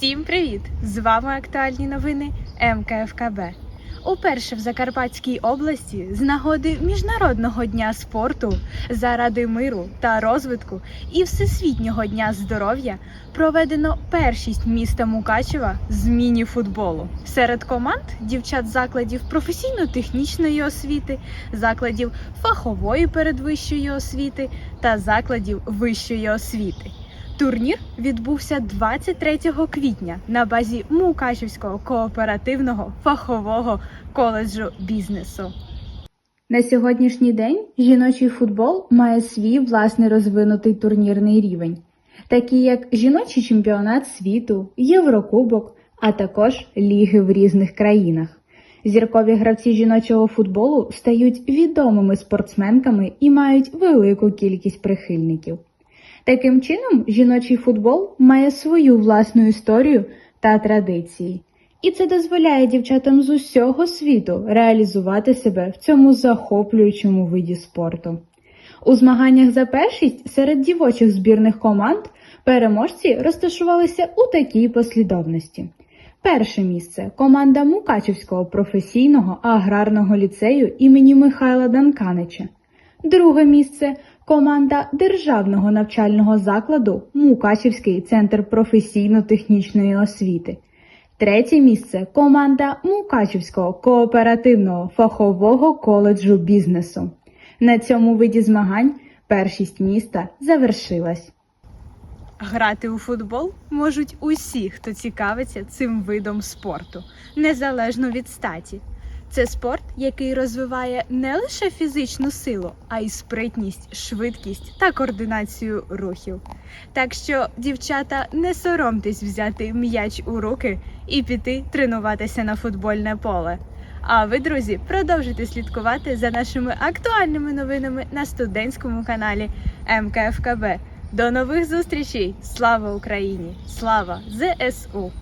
Всім привіт! З вами актуальні новини МКФКБ. Уперше в Закарпатській області з нагоди Міжнародного дня спорту заради миру та розвитку і Всесвітнього дня здоров'я проведено першість міста Мукачева з міні-футболу. Серед команд дівчат закладів професійно-технічної освіти, закладів фахової передвищої освіти та закладів вищої освіти. Турнір відбувся 23 квітня на базі Мукачівського кооперативного фахового коледжу бізнесу. На сьогоднішній день жіночий футбол має свій власний розвинутий турнірний рівень, такі як жіночий чемпіонат світу, Єврокубок, а також ліги в різних країнах. Зіркові гравці жіночого футболу стають відомими спортсменками і мають велику кількість прихильників. Таким чином, жіночий футбол має свою власну історію та традиції. І це дозволяє дівчатам з усього світу реалізувати себе в цьому захоплюючому виді спорту. У змаганнях за першість серед дівочих збірних команд переможці розташувалися у такій послідовності. Перше місце команда Мукачівського професійного аграрного ліцею імені Михайла Данканича. Друге місце команда Державного навчального закладу Мукачівський центр професійно-технічної освіти. Третє місце команда Мукачівського кооперативного фахового коледжу бізнесу. На цьому виді змагань першість міста завершилась. Грати у футбол можуть усі, хто цікавиться цим видом спорту, незалежно від статі. Це спорт, який розвиває не лише фізичну силу, а й спритність, швидкість та координацію рухів. Так що, дівчата, не соромтесь взяти м'яч у руки і піти тренуватися на футбольне поле. А ви, друзі, продовжуйте слідкувати за нашими актуальними новинами на студентському каналі МКФКБ. До нових зустрічей! Слава Україні! Слава ЗСУ!